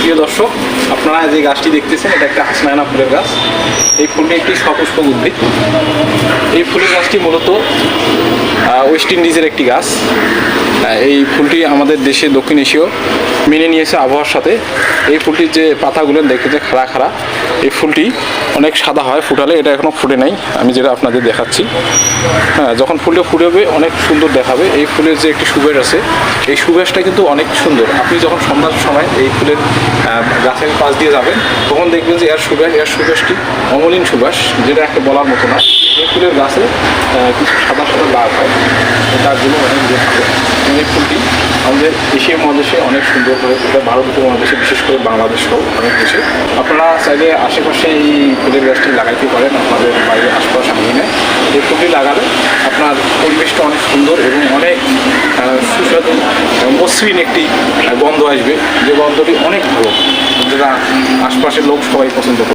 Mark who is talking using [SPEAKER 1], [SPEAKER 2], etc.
[SPEAKER 1] প্রিয় দর্শক, আপনারা যে গাছটি দেখতেছেন, এটা একটা হাসনায়না ফুলের গাছ। এই ফুলটি একটি সপুষ্পক উদ্ভিদ। এই ফুলের গাছটি মূলত ওয়েস্ট ইন্ডিজের একটি গাছ। এই ফুলটি আমাদের দেশে দক্ষিণ এশীয় মেনে নিয়েছে আবহাওয়ার সাথে। এই ফুলটির যে পাতাগুলো, দেখতে যে খাড়া খাড়া, এই ফুলটি অনেক সাদা হয়, ফুটালে, এটা এখনও ফুটে নাই। আমি যেটা আপনাদের দেখাচ্ছি। হ্যাঁ যখন ফুলটা ফুটে হবে, অনেক সুন্দর দেখাবে। এই ফুলের যে একটি সুবেশ আছে, এই সুবেশটা কিন্তু অনেক সুন্দর। আপনি যখন সন্ধ্যার সময় এই ফুলের গাছের পাশ দিয়ে যাবেন, তখন দেখবেন যে এর সুবেশ, এর সুবেশটি অমলিন সুবাস যেটা একটা বলার মতো না। এই ফুলের গাছে কিছু সাদা সাদা দাগ হয়। এই দাগগুলো অনেক দেখতে এই ফুলটি আমাদের এশিয়া মহাদেশে অনেক সুন্দর হয়ে এটা ভারত উপমহাদেশে বিশেষ করে বাংলাদেশ অনেক দেশে আপনারা চাইলে আশেপাশে এই ফুলের গাছটি লাগাইতে পারেন, আপনাদের বাড়ির আশপাশ আঙিনে এই ফুলটি লাগালে আপনার পরিবেশটা অনেক সুন্দর এবং অনেক সুস্বাদু মসৃণ একটি গন্ধ আসবে। যে গন্ধটি অনেক ভালো। যেটা আশপাশের লোক সবাই পছন্দ করে।